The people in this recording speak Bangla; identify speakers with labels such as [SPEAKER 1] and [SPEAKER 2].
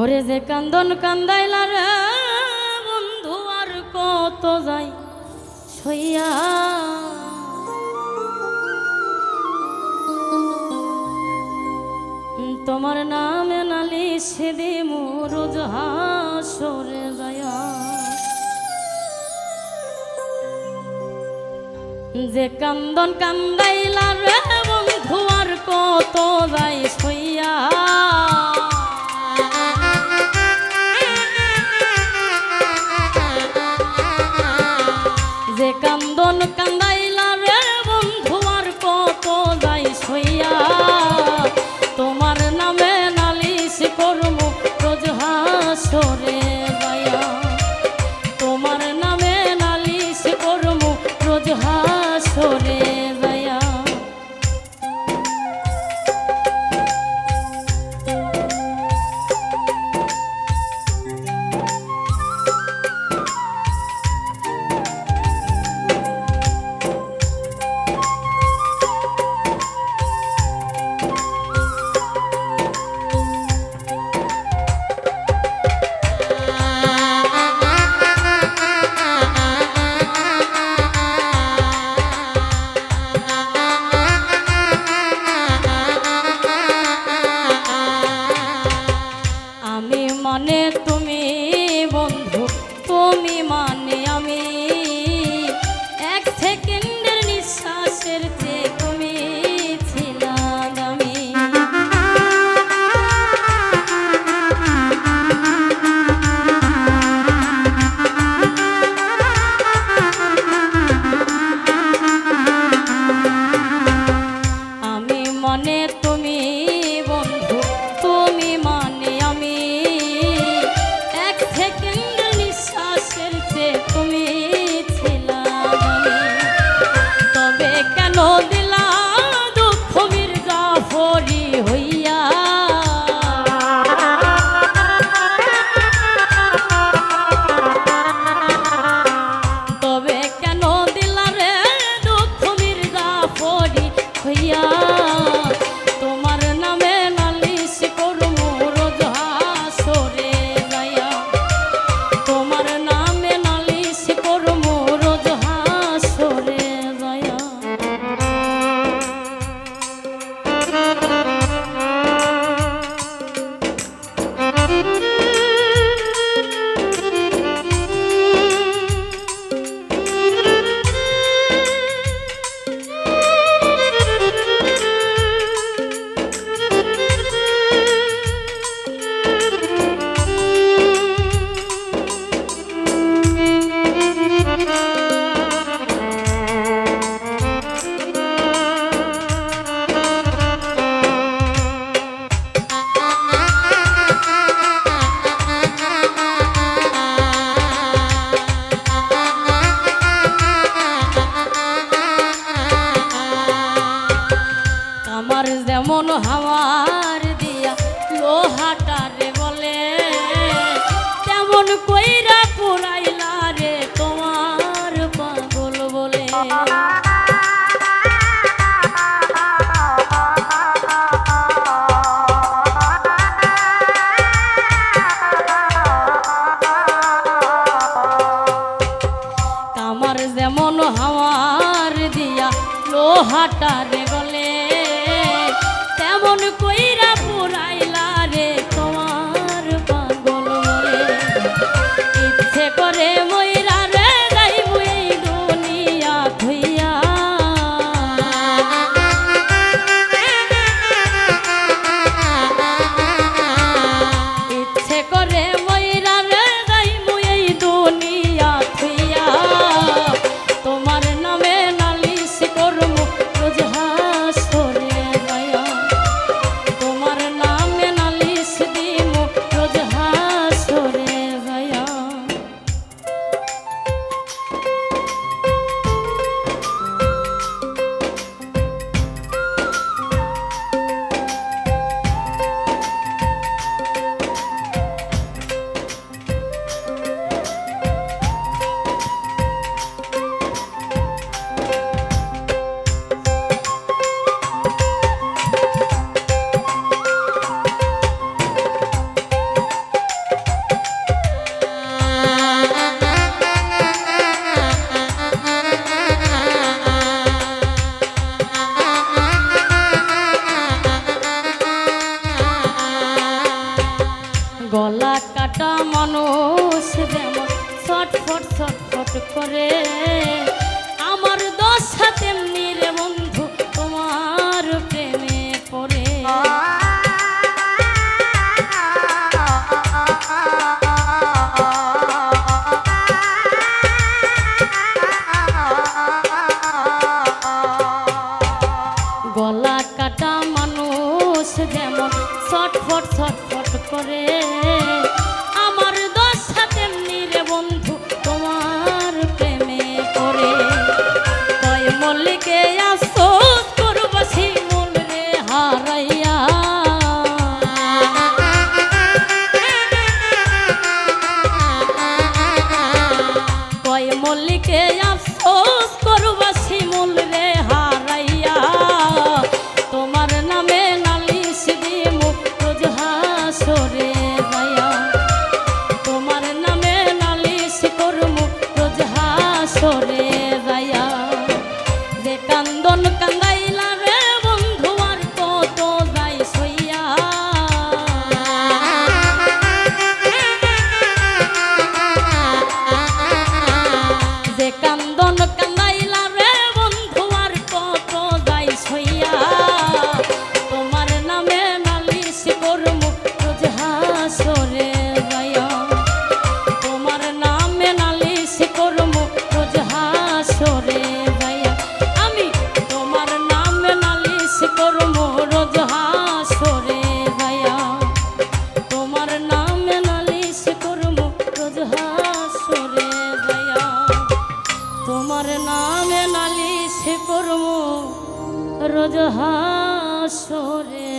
[SPEAKER 1] ওরে যে কান্দন কান্দাই রে, বন্ধু আর কত যাই সইয়া। তোমার নামে নালি সেদি মোর সরে যায়া। যে কান্দন কান্দাইলা রে we আমার যেমন হাওয়ার দিয়া লোহাটারে বলে, তেমন কইরা পুরাইলা রে তোমার পাগল বলে। আমার যেমন হাওয়ার দিয়া লোহাটারে গলা কাটা মানুষ যেমন ছটফট ছটফট করে। আমার দশ হাতে এমনি ছটফট ছটফট করে। আমার নামে নালিশ করম রোজ হাসরে।